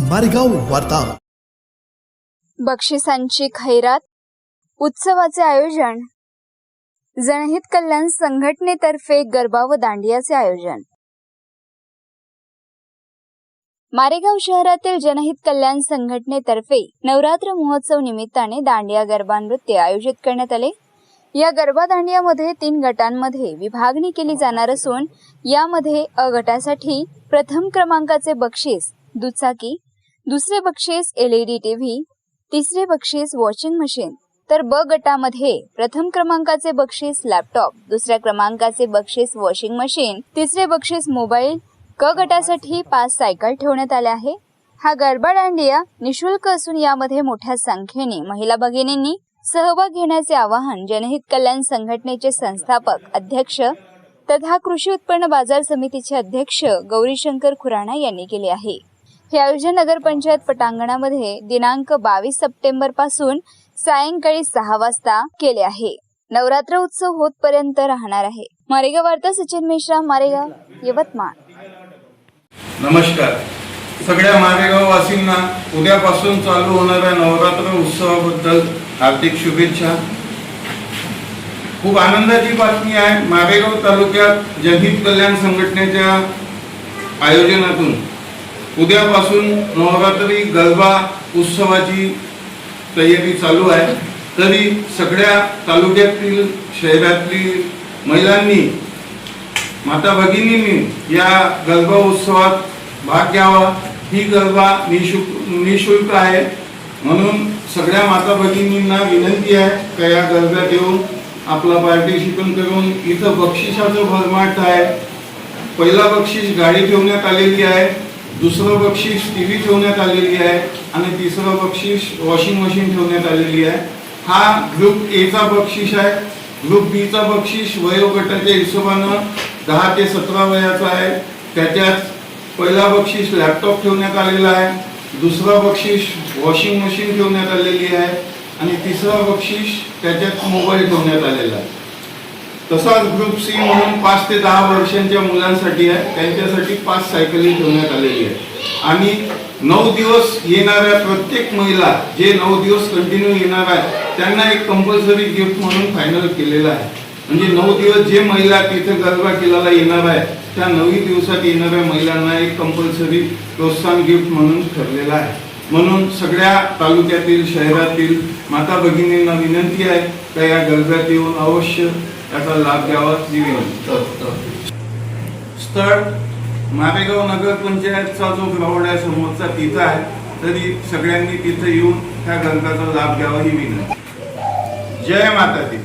मारेगाव वार्ता. बक्षिसांची खैरात उत्सवाचे आयोजन. जनहित कल्याण संघटनेतर्फे गरबा व दांडियाचे आयोजन. मारेगाव शहरातील जनहित कल्याण संघटनेतर्फे नवरात्र महोत्सव निमित्ताने दांडिया गरबा नृत्य आयोजित करण्यात आले. या गरबा दांडियामध्ये तीन गटांमध्ये विभागणी केली जाणार असून यामध्ये अ गटासाठी प्रथम क्रमांकाचे बक्षीस दुचाकी दुसरे बक्षीस एलईडी टीव्ही तिसरे बक्षीस वॉशिंग मशीन. तर ब गटामध्ये प्रथम क्रमांकाचे बक्षीस लॅपटॉप दुसऱ्या क्रमांकाचे बक्षीस वॉशिंग मशीन तिसरे बक्षीस मोबाईल क गटासाठी पाच सायकल ठेवण्यात आल्या आहे. हा गरबा दांडिया निशुल्क असून यामध्ये मोठ्या संख्येने महिला भगिनींनी सहभाग घेण्याचे आवाहन जनहित कल्याण संघटनेचे संस्थापक अध्यक्ष तथा कृषी उत्पन्न बाजार समितीचे अध्यक्ष गौरीशंकर खुराणा यांनी केले आहे. हे आयोजन नगरपंचायत पटांगणामध्ये दिनांक बावीस सप्टेंबरपासून सायंकाळी सहा वाजता केले आहे. नवरात्र उत्सव होतपर्यंत राहणार आहे. मारेगाव वार्ता सचिन मिश्रा मारेगाव यवतमाळ. नमस्कार. सगळ्या मारेगाव वासींना उद्यापासून चालू होणाऱ्या नवरात्र उत्सवाबद्दल हार्दिक शुभेच्छा. खूप आनंदाची बातमी आहे. मारेगाव तालुक्यात जनहित कल्याण संघटनेच्या आयोजनातून उद्यापासून नवरात्री गरबा उत्सवाची तयारी चालू आहे. तरी सगळ्या तालुक्यातील शहरातील महिलांनी माता भगिनींनी या गरबा उत्सवात भाग घ्यावा. ही गरबा निशुल्क निशुल्क आहे. म्हणून सगळ्या माता भगिनींना विनंती आहे का या गरब्यात येऊन आपला पार्टिसिपेट करून इथं बक्षिसाचं भरमाट आहे. पहिला बक्षीस गाडी ठेवण्यात आलेली आहे. दुसरं बक्षीस टी व्ही ठेवण्यात आलेली आहे आणि तिसरं बक्षीस वॉशिंग मशीन ठेवण्यात आलेली आहे. हा ग्रुप एचा बक्षीस आहे. ग्रुप बीचा बक्षीस वयोगटाच्या हिशोबानं दहा ते सतरा वयाचा आहे. त्याच्यात पहिला बक्षीस लॅपटॉप ठेवण्यात आलेला आहे. दुसरा बक्षीस वॉशिंग मशीन ठेवण्यात आलेली आहे. आणि तिसरा बक्षीस त्याच्यात मोबाईल ठेवण्यात आलेला आहे. तसाच ग्रुप सी म्हणून पाच ते दहा वर्षांच्या मुलांसाठी आहे. त्यांच्यासाठी पाच सायकली ठेवण्यात आलेली आहे. आणि नऊ दिवस येणाऱ्या प्रत्येक महिला जे नऊ दिवस कंटिन्यू येणार आहे त्यांना एक कंपल्सरी गिफ्ट म्हणून फायनल केलेला आहे. म्हणजे नऊ दिवस जे महिला तिथे गरबा केलेला येणार आहे त्या नवी दिवसात येणाऱ्या महिलांना एक कंपल्सरी प्रोत्साहन गिफ्ट म्हणून ठरलेला आहे. म्हणून सगळ्या तालुक्यातील शहरातील माता भगिनींना विनंती आहे तर या गरब्यात येऊन अवश्य याचा लाभ घ्यावा ही विनंती स्थळ मारेगाव नगर पंचायतचा जो ग्राउंड आहे समोरचा तिथं आहे तरी सगळ्यांनी तिथं येऊन त्या ग्रंथाचा लाभ घ्यावा ही विनंती. जय माता दी.